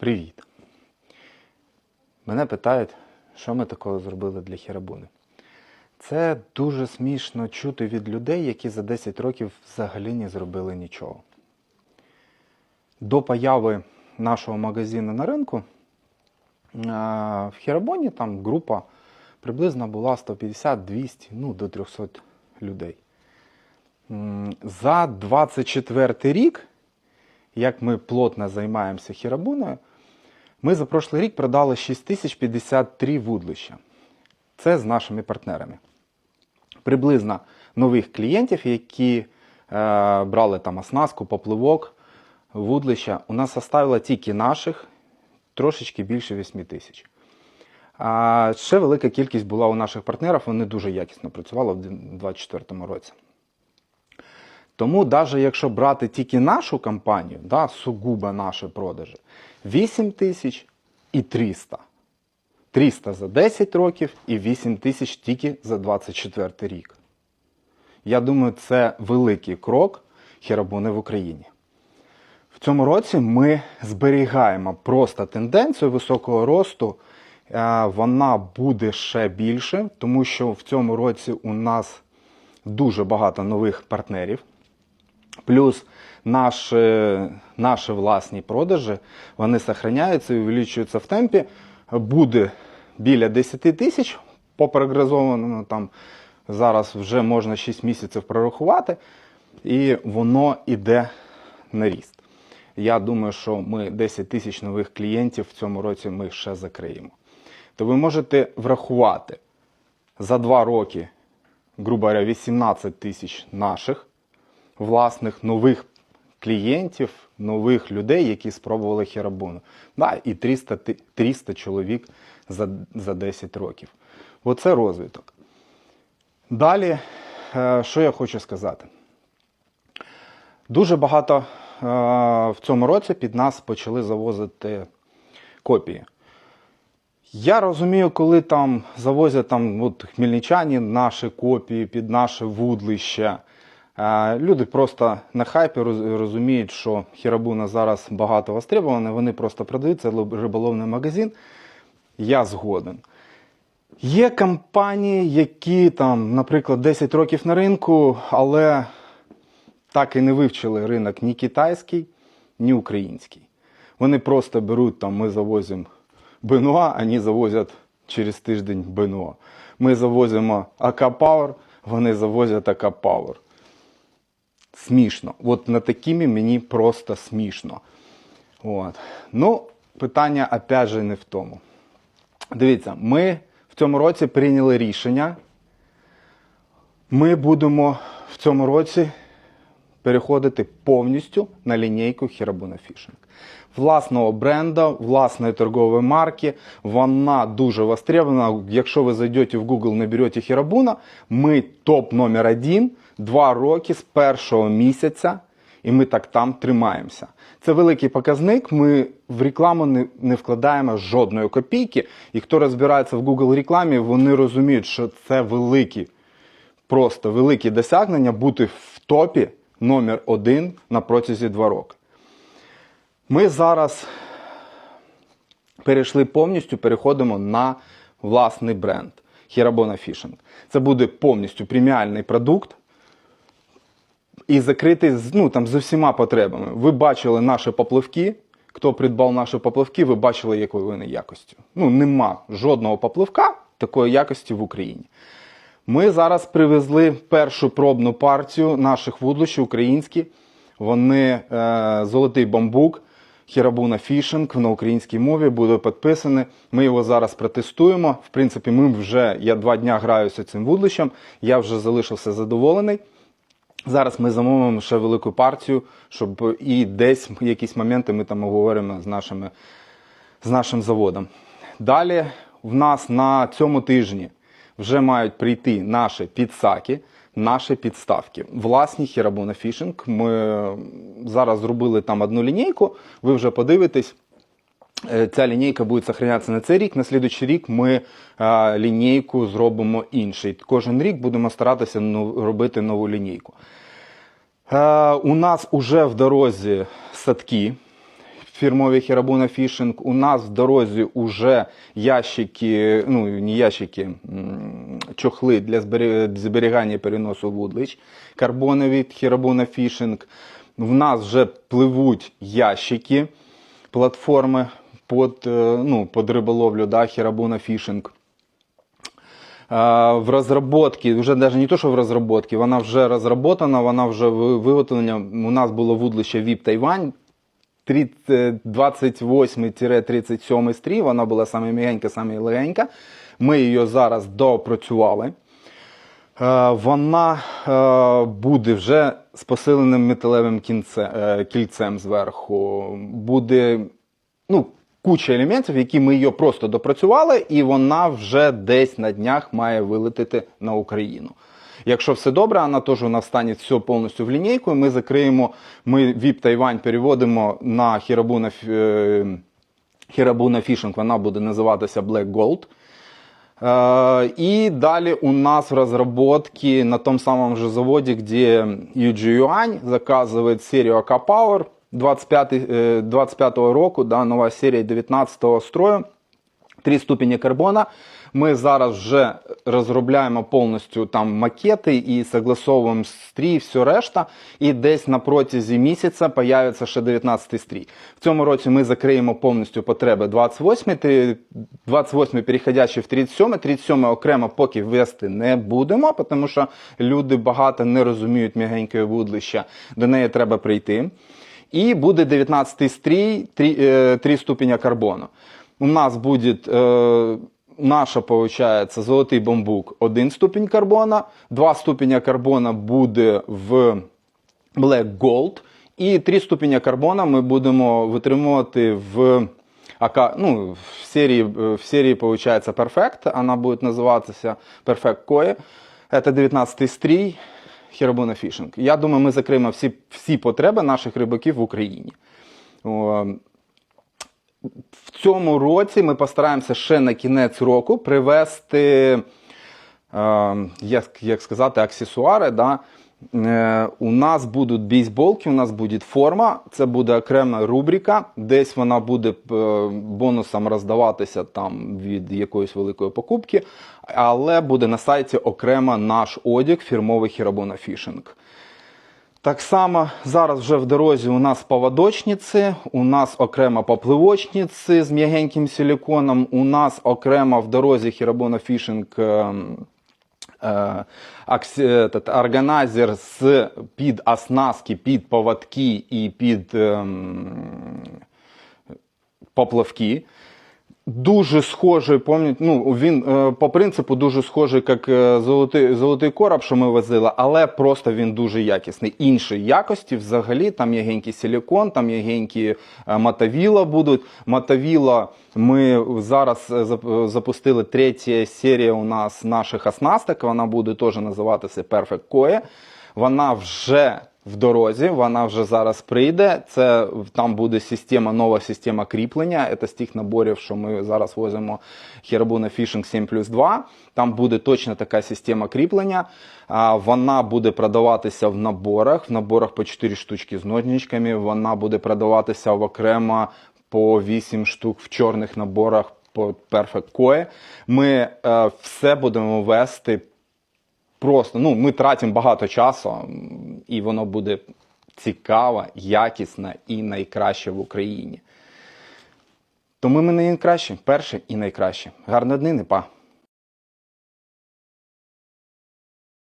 Привіт. Мене питають, що ми такого зробили для Хірабуни. Це дуже смішно чути від людей, які за 10 років взагалі не зробили нічого. До появи нашого магазину на ринку в Хірабоні там група приблизно була 150-200, ну до 300 людей. За 24 рік, як ми плотно займаємося хірабуною, ми за прошлий рік продали 6053 вудлища. Це з нашими партнерами. Приблизно нових клієнтів, які е, брали там оснастку, попливок, вудлища, у нас оставило тільки наших трошечки більше 8 тисяч. А ще велика кількість була у наших партнерів, вони дуже якісно працювали в 2024 році. Тому, навіть якщо брати тільки нашу компанію, да, сугубо наші продажі, 8 тисяч і 300. 300 за 10 років і 8 тисяч тільки за 24 рік. Я думаю, це великий крок хірабуни в Україні. В цьому році ми зберігаємо просто тенденцію високого росту. Е, Вона буде ще більше, тому що в цьому році у нас дуже багато нових партнерів. Плюс наші, наші власні продажі вони зберігаються і увеличуються в темпі. Буде біля 10 тисяч по прогнозованому там зараз вже можна 6 місяців прорахувати, і воно йде на ріст. Я думаю, що ми 10 тисяч нових клієнтів в цьому році ми ще закриємо. То ви можете врахувати за 2 роки, грубо говоря, 18 тисяч наших власних нових клієнтів, нових людей, які спробували хірабуну. Да, і 300, 300 чоловік за, за 10 років. Оце розвиток. Далі, е, що я хочу сказати? Дуже багато е, в цьому році під нас почали завозити копії. Я розумію, коли там завозять там, от, хмельничані наші копії під наше вудлище. Люди просто на хайпі розуміють, що хірабуна зараз багато востребована, вони просто продають, це риболовний магазин. Я згоден. Є компанії, які там, наприклад, 10 років на ринку, але так і не вивчили ринок ні китайський, ні український. Вони просто беруть там, ми завозимо Бенуа, вони завозять через тиждень Бенуа. Ми завозимо АК-Пауер, вони завозять АК-Пауер. Смішно. От на такими мені просто смішно. От. Ну, питання, опять же, не в тому. Дивіться, ми в цьому році прийняли рішення. Ми будемо в цьому році переходити повністю на лінійку Хірабуна Фішинг. Власного бренду, власної торгової марки. Вона дуже востребована. Якщо ви зайдете в Google, наберете Хірабуна, ми топ номер один, два роки з першого місяця, і ми так там тримаємося. Це великий показник. Ми в рекламу не, не вкладаємо жодної копійки. І хто розбирається в Google рекламі, вони розуміють, що це великі просто великі досягнення бути в топі номер один на протязі два роки. Ми зараз перейшли повністю, переходимо на власний бренд Хірабона Фішинг. Це буде повністю преміальний продукт і закритий ну, там, з усіма потребами. Ви бачили наші попливки. Хто придбав наші попливки, ви бачили, якої вони якості. Ну, нема жодного попливка такої якості в Україні. Ми зараз привезли першу пробну партію наших вудлищ українські. Вони е, золотий бамбук, хірабуна фішинг на українській мові буде підписаний. Ми його зараз протестуємо. В принципі, ми вже я два дня граюся цим вудлищем. Я вже залишився задоволений. Зараз ми замовимо ще велику партію, щоб і десь якісь моменти ми там обговоримо з нашими з нашим заводом. Далі в нас на цьому тижні вже мають прийти наші підсаки, наші підставки. Власні Хірабуна Фішинг. Ми зараз зробили там одну лінійку. Ви вже подивитесь. Е, Ця лінійка буде зберігатися на цей рік. На слідуючий рік ми е, лінійку зробимо інший. Кожен рік будемо старатися ну, робити нову лінійку. Е, у нас уже в дорозі садки. Фірмові Хірабуна Фішинг. У нас в дорозі уже ящики, ну не ящики, чохли для зберігання переносу вудлич, карбонові Хірабуна Фішинг. В нас вже пливуть ящики, платформи під, е, ну, під риболовлю, да, Хірабуна Фішинг. В розробці, вже навіть не то, що в розробці, вона вже розроблена, вона вже ви- виготовлена. У нас було вудлище ВІП Тайвань 28-37 стрій, вона була саме м'ягенька, саме легенька. Ми її зараз доопрацювали. Е, Вона е, буде вже з посиленим металевим е, кільцем зверху. Буде ну, куча елементів, які ми її просто допрацювали, і вона вже десь на днях має вилетіти на Україну. Якщо все добре, вона теж у нас стане все повністю в лінійку. і Ми закриємо, ми VIP Тайвань переводимо на Хірабуна, е, Хірабуна Фішинг, вона буде називатися Black Gold. Э, И далее у нас в разработке на том самом же заводе, где Юджи Юань заказывает серию AK Power 25, э, 25 року, да, нова серія 19 строю. Три ступені карбона. Ми зараз вже розробляємо повністю там макети і согласовуємо стрій, все решта. І десь на протязі місяця появиться ще 19-й стрій. В цьому році ми закриємо повністю потреби 28, ти- 28 переходячи в 37-й. 37-й окремо поки вести не будемо, тому що люди багато не розуміють м'ягенької вудлища. До неї треба прийти. І буде 19-й стрій, 3, э, 3 ступеня карбону. У нас буде э, наша, получается, золотий бамбук 1 ступінь карбона, 2 ступеня карбона буде в Black Gold, і 3 ступеня карбона ми будемо витримувати в ну, в серії, в серії, получается, Perfect, вона буде називатися Perfect Koi. Це 19 стрій Хірабуна Фішинг. Я думаю, ми закриємо всі, всі потреби наших рибаків в Україні. В цьому році ми постараємося ще на кінець року привести, е, як, як сказати, аксесуари. Да? Е, у нас будуть бейсболки, у нас буде форма, це буде окрема рубрика, десь вона буде е, бонусом роздаватися там від якоїсь великої покупки, але буде на сайті окремо наш одяг фірмовий Хірабона Фішинг. Так само зараз вже в дорозі у нас поводочниці, у нас окремо попливочниці з м'ягеньким силіконом, у нас окремо в дорозі Хірабона Фішинг ем, е, органайзер з під оснастки, під поводки і під ем, поплавки. Дуже схожий, пам'ят, ну він е, по принципу дуже схожий, як е, золотий, золотий короб, що ми возили, але просто він дуже якісний. Іншої якості взагалі там є генький силікон, там є генькі е, мотовіла будуть. Мотовіла ми зараз запустили третя серія у нас наших оснасток. Вона буде теж називатися Perfect Koi. Вона вже в дорозі, вона вже зараз прийде. Це там буде система, нова система кріплення. Це з тих наборів, що ми зараз возимо Хірабуна Fishing 7 плюс 2. Там буде точно така система кріплення. Вона буде продаватися в наборах, в наборах по 4 штучки з ножничками. Вона буде продаватися в окремо по 8 штук в чорних наборах по Perfect Koi. Ми е, все будемо вести просто ну, ми тратимо багато часу, і воно буде цікаво, якісно і найкраще в Україні. Тому ми найкращі, перші і найкращі. Гарної днини, па!